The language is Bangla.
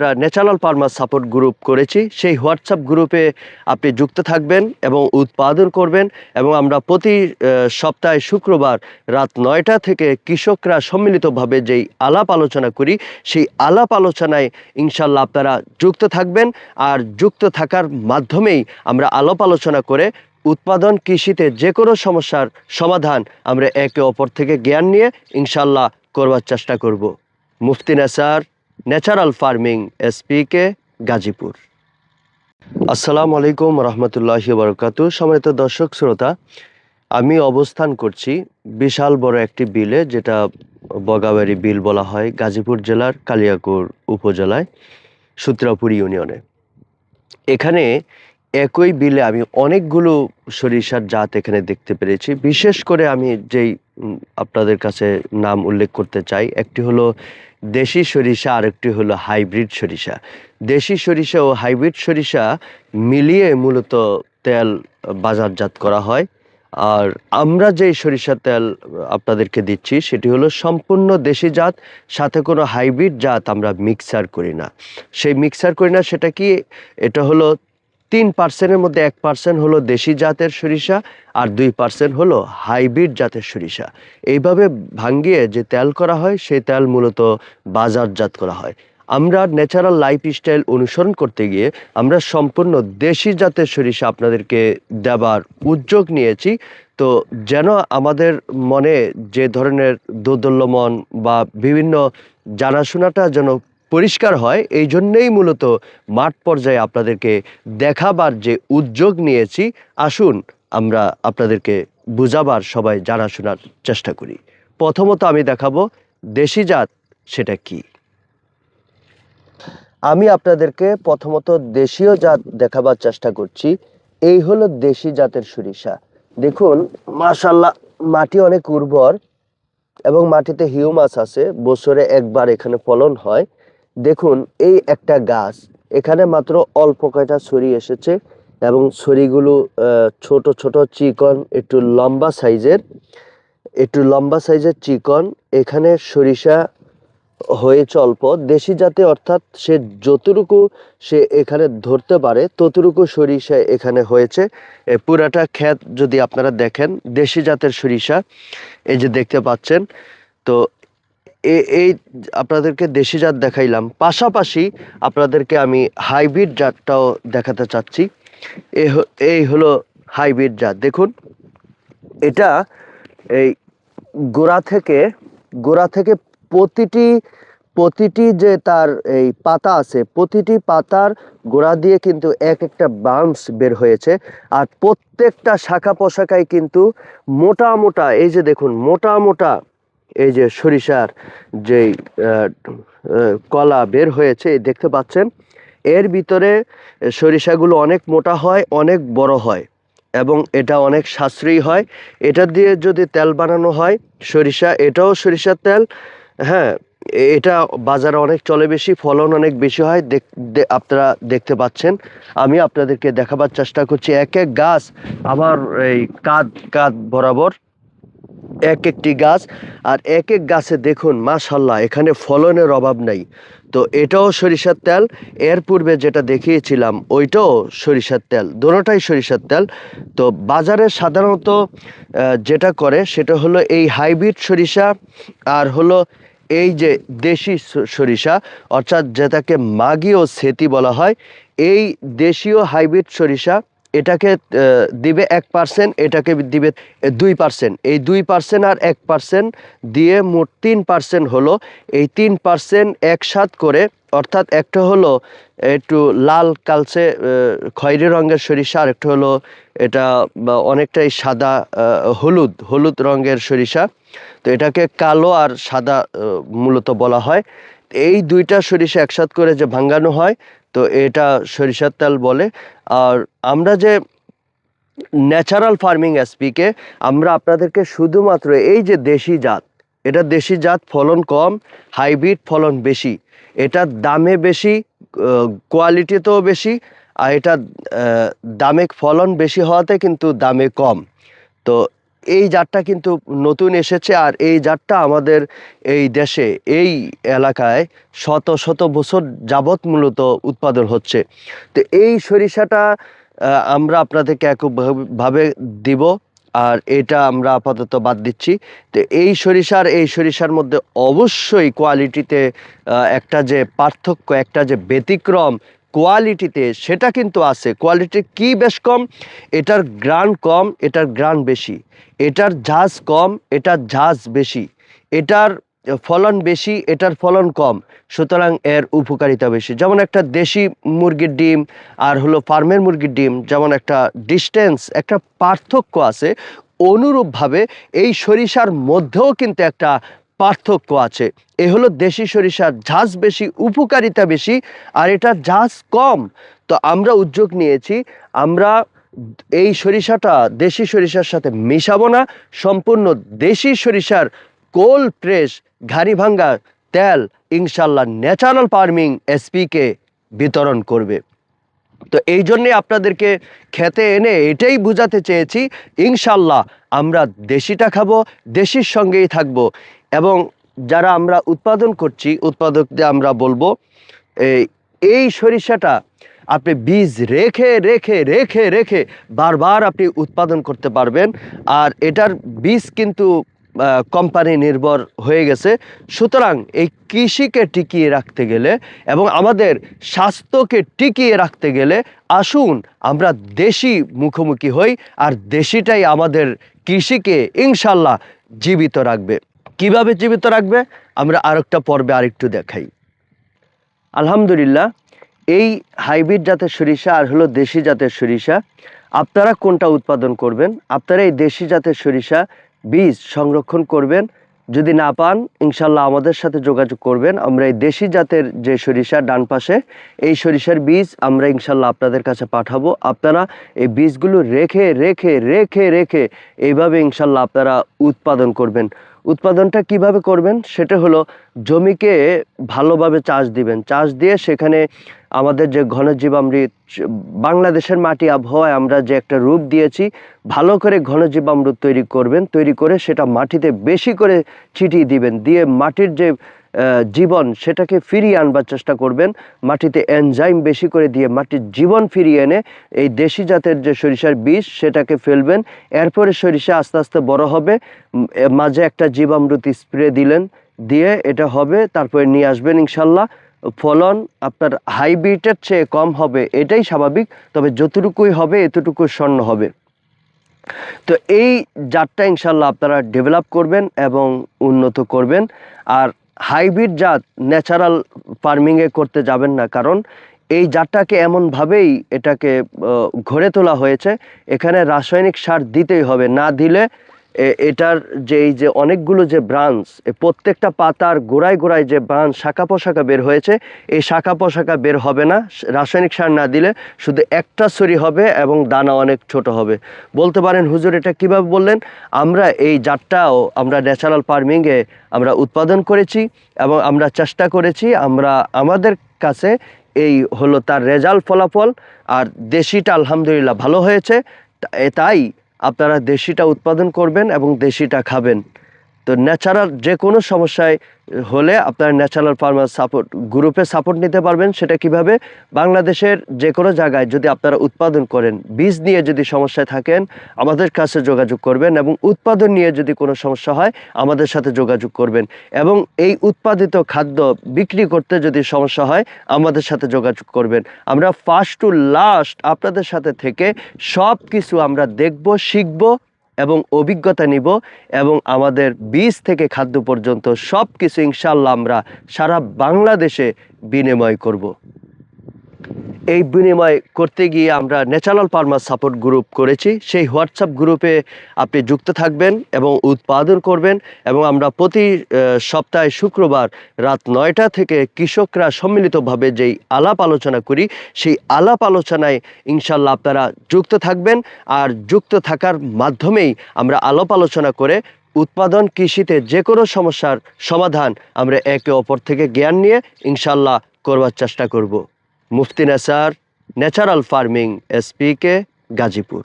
আমরা ন্যাচারাল ফার্মার সাপোর্ট গ্রুপ করেছি। সেই হোয়াটসঅ্যাপ গ্রুপে আপনি যুক্ত থাকবেন এবং উৎপাদন করবেন এবং আমরা প্রতি সপ্তাহে শুক্রবার রাত নয়টা থেকে কৃষকরা সম্মিলিতভাবে যেই আলাপ আলোচনা করি, সেই আলাপ আলোচনায় ইনশাল্লাহ আপনারা যুক্ত থাকবেন। আর যুক্ত থাকার মাধ্যমেই আমরা আলাপ আলোচনা করে উৎপাদন কৃষিতে যে কোনো সমস্যার সমাধান আমরা একে অপর থেকে জ্ঞান নিয়ে ইনশাল্লাহ করবার চেষ্টা করব। মুফতি নেসার ন্যাচারাল ফার্মিং এসপিকে গাজীপুর আসসালামু আলাইকুম রহমতুল্লাহ বরকাত সম্মানিত দর্শক, শ্রোতা, আমি অবস্থান করছি বিশাল বড় একটি বিলে, যেটা বগাবাড়ি বিল বলা হয়, গাজীপুর জেলার কালিয়াকুর উপজেলায়, সূত্রাপুর ইউনিয়নে। এখানে একই বিলে আমি অনেকগুলো সরিষার জাত এখানে দেখতে পেরেছি। বিশেষ করে আমি যেই আপনাদের কাছে নাম উল্লেখ করতে চাই, একটি হলো দেশি সরিষা আর একটি হলো হাইব্রিড সরিষা। দেশি সরিষা ও হাইব্রিড সরিষা মিলিয়ে মূলত তেল বাজারজাত করা হয়। আর আমরা যেই সরিষার তেল আপনাদেরকে দিচ্ছি, সেটি হলো সম্পূর্ণ দেশি জাত, সাথে কোনো হাইব্রিড জাত আমরা মিক্সার করি না। সেই মিক্সার করি না, সেটা কি? এটা হলো তিন পার্সেন্টের মধ্যে এক পার্সেন্ট হলো দেশি জাতের সরিষা আর দুই পার্সেন্ট হলো হাইব্রিড জাতের সরিষা। এইভাবে ভাঙ্গিয়ে যে তেল করা হয়, সেই তেল মূলত বাজারজাত করা হয়। আমরা ন্যাচারাল লাইফ স্টাইল অনুসরণ করতে গিয়ে আমরা সম্পূর্ণ দেশি জাতের সরিষা আপনাদেরকে দেবার উদ্যোগ নিয়েছি। তো যেন আমাদের মনে যে ধরনের দোদল্যমন বা বিভিন্ন জানাশোনাটা যেন পরিষ্কার হয়, এই জন্যেই মূলত মাঠ পর্যায়ে আপনাদেরকে দেখাবার যে উদ্যোগ নিয়েছি, আসুন আমরা আপনাদেরকে বুঝাবার, সবাই জানাশোনার চেষ্টা করি। প্রথমত আমি দেখাবো দেশি জাত সেটা কি। আমি আপনাদেরকে প্রথমত দেশীয় জাত দেখাবার চেষ্টা করছি, এই হলো দেশি জাতের সরিষা। দেখুন, মাশাল্লাহ, মাটি অনেক উর্বর এবং মাটিতে হিউমাস আছে, বছরে একবার এখানে ফলন হয়। দেখুন, এই একটা গাছ, এখানে মাত্র অল্প কয়টা ছড়ি এসেছে এবং ছড়িগুলো ছোট ছোট চিকন, একটু লম্বা সাইজের, একটু লম্বা সাইজের চিকন, এখানে সরিষা হয়েছে অল্প, দেশি জাতে অর্থাৎ সে যতটুকু সে এখানে ধরতে পারে, ততটুকু সরিষা এখানে হয়েছে। পুরাটা ক্ষেত যদি আপনারা দেখেন, দেশি জাতের সরিষা, এই যে দেখতে পাচ্ছেন, তো এই আপনাদেরকে দেশি জাত দেখাইলাম। পাশাপাশি আপনাদেরকে আমি হাইব্রিড জাতটাও দেখাতে চাচ্ছি। এই হলো হাইব্রিড জাত। দেখুন, এটা এই গোড়া থেকে গোড়া থেকে প্রতিটি প্রতিটি যে তার এই পাতা আছে, প্রতিটি পাতার গোড়া দিয়ে কিন্তু এক একটা বাউন্স বের হয়েছে। আর প্রত্যেকটা শাখা পোশাকায় কিন্তু মোটা মোটা, এই যে দেখুন, মোটা মোটা এই যে সরিষার যেই কলা বের হয়েছে দেখতে পাচ্ছেন, এর ভিতরে সরিষাগুলো অনেক মোটা হয়, অনেক বড় হয় এবং এটা অনেক সাশ্রয়ী হয়। এটা দিয়ে যদি তেল বানানো হয়, সরিষা, এটাও সরিষার তেল হ্যাঁ এটা বাজারে অনেক চলে বেশি, ফলন অনেক বেশি হয়, দেখ- আপনারা দেখতে পাচ্ছেন। আমি আপনাদেরকে দেখাবার চেষ্টা করছি, এক এক গাছ আমার এই কাঁধ কাঁধ বরাবর। এক একটি গাছ, আর এক এক গাছে দেখুন মাশাল্লাহ এখানে ফলনের অভাব নাই। তো এটাও সরিষার তেল, এর পূর্বে যেটা দেখিয়েছিলাম, ওইটাও সরিষার তেল, দোনোটাই সরিষার তেল। তো বাজারে সাধারণত যেটা করে, সেটা হলো এই হাইব্রিড সরিষা, আর হলো এই যে দেশি সরিষা, অর্থাৎ যেটাকে মাগি ও সেতি বলা হয়, এই দেশীয় হাইব্রিড সরিষা এটাকে দিবে এক পার্সেন্ট এটাকে দিবে দুই পার্সেন্ট এই দুই পার্সেন্ট আর এক পার্সেন্ট দিয়ে মোট তিন পার্সেন্ট হলো। এই তিন পার্সেন্ট একসাথ করে, অর্থাৎ একটা হলো একটু লাল কালচে খয়েরি রঙের সরিষা, আর একটা হলো এটা অনেকটাই সাদা হলুদ হলুদ রঙের সরিষা। তো এটাকে কালো আর সাদা মূলত বলা হয়। এই দুইটা সরিষা একসাথ করে যে ভাঙ্গানো হয় তো এটা সরিষার তেল বলে। আর আমরা যে ন্যাচারাল ফার্মিং এসপিকে আমরা আপনাদেরকে শুধুমাত্র এই যে দেশি জাত, এটা দেশি জাত ফলন কম হাইব্রিড ফলন বেশি। এটা দামে বেশি কোয়ালিটিতেও বেশি, আর এটা দামে ফলন বেশি হওয়াতে কিন্তু দামে কম। তো এই জাতটা কিন্তু নতুন এসেছে আর এই জাতটা আমাদের এই দেশে, এই এলাকায় শত শত বছর যাবৎ মূলত উৎপাদন হচ্ছে। তো এই সরিষাটা আমরা আপনাদেরকে একভাবে দিব আর এটা আমরা আপাতত বাদ দিচ্ছি। তো এই সরিষার এই সরিষার মধ্যে অবশ্যই কোয়ালিটিতে একটা যে পার্থক্য, একটা যে ব্যতিক্রম কোয়ালিটিতে সেটা কিন্তু আছে। কোয়ালিটি কি বেশ কম? এটার গ্রান কম, এটার গ্রান বেশি। এটার ঝাঁজ কম, এটার ঝাঁজ বেশি। এটার ফলন বেশি, এটার ফলন কম। সুতরাং এর উপকারিতা বেশি। যেমন একটা দেশি মুরগির ডিম আর হলো ফার্মের মুরগির ডিম, যেমন একটা ডিস্টেন্স, একটা পার্থক্য আছে। অনুরূপভাবে এই সরিষার মধ্যেও কিন্তু একটা পার্থক্য আছে। এ হলো দেশি সরিষার ঝাঁজ বেশি, উপকারিতা বেশি, আর এটার ঝাঁজ কম। তো আমরা উদ্যোগ নিয়েছি, আমরা এই সরিষাটা দেশি সরিষার সাথে মিশাবো না, সম্পূর্ণ দেশি সরিষার কোল প্রেস ঘাড়ি ভাঙ্গা তেল ইনশাল্লাহ ন্যাচারাল ফার্মিং এসপিকে বিতরণ করবে। তো এই জন্যে আপনাদেরকে খেতে এনে এটাই বোঝাতে চেয়েছি ইনশাল্লাহ আমরা দেশিটা খাব, দেশির সঙ্গেই থাকব। এবং যারা আমরা উৎপাদন করছি, উৎপাদকদের আমরা বলব, এই সরিষাটা আপনি বীজ রেখে রেখে রেখে রেখে বারবার আপনি উৎপাদন করতে পারবেন। আর এটার বীজ কিন্তু কোম্পানি নির্ভর হয়ে গেছে। সুতরাং এই কৃষিকে টিকিয়ে রাখতে গেলে এবং আমাদের স্বাস্থ্যকে টিকিয়ে রাখতে গেলে আসুন আমরা দেশি মুখোমুখি হই, আর দেশিটাই আমাদের কৃষিকে ইনশাল্লাহ জীবিত রাখবে। কীভাবে জীবিত রাখবে? আমরা আরেকটা পর্বে আরেকটু দেখাই। আলহামদুলিল্লাহ, এই হাইব্রিড জাতের সরিষা আর হলো দেশি জাতের সরিষা, আপনারা কোনটা উৎপাদন করবেন? আপনারা এই দেশি জাতের সরিষা বীজ সংরক্ষণ করবেন। যদি না পান ইনশাল্লাহ আমাদের সাথে যোগাযোগ করবেন। আমরা এই দেশি জাতের যে সরিষা ডান পাশে, এই সরিষার বীজ আমরা ইনশাল্লাহ আপনাদের কাছে পাঠাবো। আপনারা এই বীজগুলো রেখে রেখে রেখে রেখে এইভাবে ইনশাল্লাহ আপনারা উৎপাদন করবেন। উৎপাদনটা কীভাবে করবেন? সেটা হলো জমিকে ভালোভাবে চাষ দিবেন। চাষ দিয়ে সেখানে আমাদের যে ঘনজীবামৃত, বাংলাদেশের মাটি আবহাওয়ায় আমরা যে একটা রূপ দিয়েছি, ভালো করে ঘনজীবামৃত তৈরি করবেন। তৈরি করে সেটা মাটিতে বেশি করে ছিটিয়ে দিবেন। দিয়ে মাটির যে জীবন সেটাকে ফিরিয়ে আনবার চেষ্টা করবেন। মাটিতে এনজাইম বেশি করে দিয়ে মাটির জীবন ফিরিয়ে এনে এই দেশি জাতের যে সরিষার বীজ, সেটাকে ফেলবেন। এরপরে সরিষা আস্তে আস্তে বড় হবে। মাঝে একটা জীবামৃত স্প্রে দিলেন, দিয়ে এটা হবে। তারপরে নিয়ে আসবেন ইনশাল্লাহ। ফলন আপনার হাইব্রিডের চেয়ে কম হবে, এটাই স্বাভাবিক। তবে যতটুকুই হবে, এতটুকু স্বর্ণ হবে। তো এই জাতটা ইনশাল্লাহ আপনারা ডেভেলপ করবেন এবং উন্নত করবেন। আর হাইব্রিড জাত ন্যাচারাল ফার্মিংয়ে করতে যাবেন না, কারণ এই জাতটাকে এমনভাবেই এটাকে ঘরে তোলা হয়েছে। এখানে রাসায়নিক সার দিতেই হবে, না দিলে এটার যে এই যে অনেকগুলো যে ব্রাঞ্চ প্রত্যেকটা পাতার গোড়ায় গোড়ায় যে ব্রাঞ্চ শাখা পোশাখা বের হয়েছে, এই শাখা পোশাখা বের হবে না রাসায়নিক সার না দিলে শুধু একটা ছড়ি হবে এবং দানা অনেক ছোট হবে। বলতে পারেন, হুজুর এটা কীভাবে বললেন? আমরা এই জাতটাও আমরা ন্যাচারাল ফার্মিংয়ে আমরা উৎপাদন করেছি এবং আমরা চেষ্টা করেছি, আমরা আমাদের কাছে এই হলো তার রেজাল্ট ফলাফল, আর দেশিটা আলহামদুলিল্লাহ ভালো হয়েছে তাই আপনারা দেশিটা উৎপাদন করবেন এবং দেশিটা খাবেন। তো ন্যাচারাল যে কোনো সমস্যায় হলে আপনারা ন্যাচারাল ফার্মার সাপোর্ট গ্রুপে সাপোর্ট নিতে পারবেন। সেটা কীভাবে? বাংলাদেশের যে কোনো জায়গায় যদি আপনারা উৎপাদন করেন, বীজ নিয়ে যদি সমস্যায় থাকেন, আমাদের কাছে যোগাযোগ করবেন এবং উৎপাদন নিয়ে যদি কোনো সমস্যা হয়, আমাদের সাথে যোগাযোগ করবেন। এবং এই উৎপাদিত খাদ্য বিক্রি করতে যদি সমস্যা হয়, আমাদের সাথে যোগাযোগ করবেন। আমরা ফার্স্ট টু লাস্ট আপনাদের সাথে থেকে সব কিছু আমরা দেখব, শিখব এবং অভিজ্ঞতা নিব এবং আমাদের বীজ থেকে খাদ্য পর্যন্ত সব কিছু ইনশাল্লাহ আমরা সারা বাংলাদেশে বিনিময় করব। এই বিনিময় করতে গিয়ে আমরা ন্যাচারাল ফার্মার সাপোর্ট গ্রুপ করেছি। সেই হোয়াটসঅ্যাপ গ্রুপে আপনি যুক্ত থাকবেন এবং উৎপাদন করবেন এবং আমরা প্রতি সপ্তাহে শুক্রবার রাত নয়টা থেকে কৃষকরা সম্মিলিতভাবে যেই আলাপ আলোচনা করি, সেই আলাপ আলোচনায় ইনশাল্লাহ আপনারা যুক্ত থাকবেন। আর যুক্ত থাকার মাধ্যমেই আমরা আলাপ আলোচনা করে উৎপাদন, কৃষিতে যে কোনো সমস্যার সমাধান আমরা একে অপর থেকে জ্ঞান নিয়ে ইনশাল্লাহ করবার চেষ্টা করব। মুফতি নেসার ন্যাচারাল ফার্মিং এসপিকে গাজীপুর